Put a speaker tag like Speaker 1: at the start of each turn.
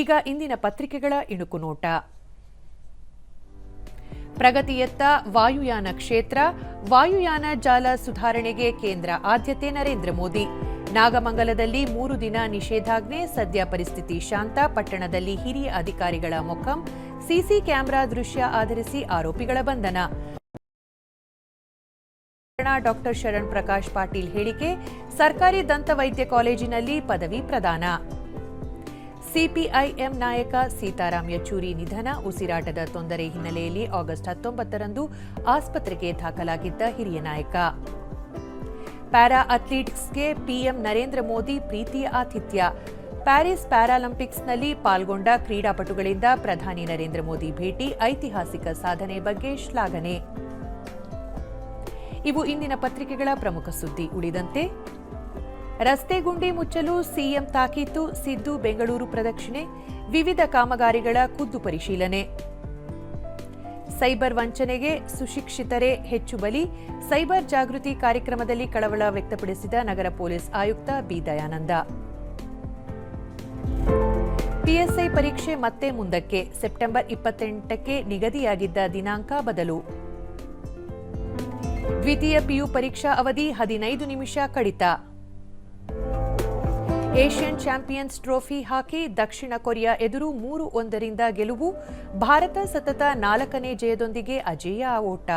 Speaker 1: ಈಗ ಇಂದಿನ ಪತ್ರಿಕೆಗಳ ಇಣುಕು ನೋಟ. ಪ್ರಗತಿಯತ್ತ ವಾಯುಯಾನ ಕ್ಷೇತ್ರ, ವಾಯುಯಾನ ಜಾಲ ಸುಧಾರಣೆಗೆ ಕೇಂದ್ರ ಆದ್ಯತೆ ನರೇಂದ್ರ ಮೋದಿ. ನಾಗಮಂಗಲದಲ್ಲಿ ಮೂರು ದಿನ ನಿಷೇಧಾಜ್ಞೆ, ಸದ್ಯ ಪರಿಸ್ಥಿತಿ ಶಾಂತ, ಪಟ್ಟಣದಲ್ಲಿ ಹಿರಿಯ ಅಧಿಕಾರಿಗಳ ಮೊಕ್ಕಂ ಸಿಸಿ ಕ್ಯಾಮೆರಾ ದೃಶ್ಯ ಆಧರಿಸಿ ಆರೋಪಿಗಳ ಬಂಧನ. ಡಾಕ್ಟರ್ ಶರಣ್ ಪ್ರಕಾಶ್ ಪಾಟೀಲ್ ಹೇಳಿಕೆ, ಸರ್ಕಾರಿ ದಂತವೈದ್ಯ ಕಾಲೇಜಿನಲ್ಲಿ ಪದವಿ ಪ್ರದಾನ. ಸಿಪಿಐಎಂ ನಾಯಕ ಸೀತಾರಾಮ್ ಯಚೂರಿ ನಿಧನ, ಉಸಿರಾಟದ ತೊಂದರೆ ಹಿನ್ನೆಲೆಯಲ್ಲಿ ಆಗಸ್ಟ್ ಹತ್ತೊಂಬತ್ತರಂದು ಆಸ್ಪತ್ರೆಗೆ ದಾಖಲಾಗಿದ್ದ ಹಿರಿಯ ನಾಯಕ. ಪ್ಯಾರಾ ಅಥ್ಲೀಟ್ಸ್ಗೆ ಪಿಎಂ ನರೇಂದ್ರ ಮೋದಿ ಪ್ರೀತಿಯ ಆತಿಥ್ಯ. ಪ್ಯಾರಿಸ್ ಪ್ಯಾರಾಲಿಂಪಿಕ್ಸ್ನಲ್ಲಿ ಪಾಲ್ಗೊಂಡ ಕ್ರೀಡಾಪಟುಗಳಿಂದ ಪ್ರಧಾನಿ ನರೇಂದ್ರ ಮೋದಿ ಭೇಟಿ, ಐತಿಹಾಸಿಕ ಸಾಧನೆ ಬಗ್ಗೆ ಶ್ಲಾಘನೆ. ಇವು ಇಂದಿನ ಪತ್ರಿಕೆಗಳ ಪ್ರಮುಖ ಸುದ್ದಿ. ಉಳಿದಂತೆ ರಸ್ತೆ ಗುಂಡಿ ಮುಚ್ಚಲು ಸಿಎಂ ತಾಕೀತು, ಸಿದ್ದು ಬೆಂಗಳೂರು ಪ್ರದಕ್ಷಿಣೆ, ವಿವಿಧ ಕಾಮಗಾರಿಗಳ ಖುದ್ದು ಪರಿಶೀಲನೆ. ಸೈಬರ್ ವಂಚನೆಗೆ ಸುಶಿಕ್ಷಿತರೇ ಹೆಚ್ಚು ಬಲಿ, ಸೈಬರ್ ಜಾಗೃತಿ ಕಾರ್ಯಕ್ರಮದಲ್ಲಿ ಕಳವಳ ವ್ಯಕ್ತಪಡಿಸಿದ ನಗರ ಪೊಲೀಸ್ ಆಯುಕ್ತ ಬಿ. ದಯಾನಂದ. ಪಿಎಸ್ಐ ಪರೀಕ್ಷೆ ಮತ್ತೆ ಮುಂದಕ್ಕೆ, ಸೆಪ್ಟೆಂಬರ್ ಇಪ್ಪತ್ತೆಂಟಕ್ಕೆ ನಿಗದಿಯಾಗಿದ್ದ ದಿನಾಂಕ ಬದಲು. ದ್ವಿತೀಯ ಪಿಯು ಪರೀಕ್ಷಾ ಅವಧಿ ಹದಿನೈದು ನಿಮಿಷ ಕಡಿತ. ಏಷ್ಯನ್ ಚಾಂಪಿಯನ್ಸ್ ಟ್ರೋಫಿ ಹಾಕಿ ದಕ್ಷಿಣ ಕೊರಿಯಾ ಎದುರು ಮೂರು ಒಂದರಿಂದ ಗೆಲುವು, ಭಾರತ ಸತತ ನಾಲ್ಕನೇ ಜಯದೊಂದಿಗೆ ಅಜೇಯ ಓಟ.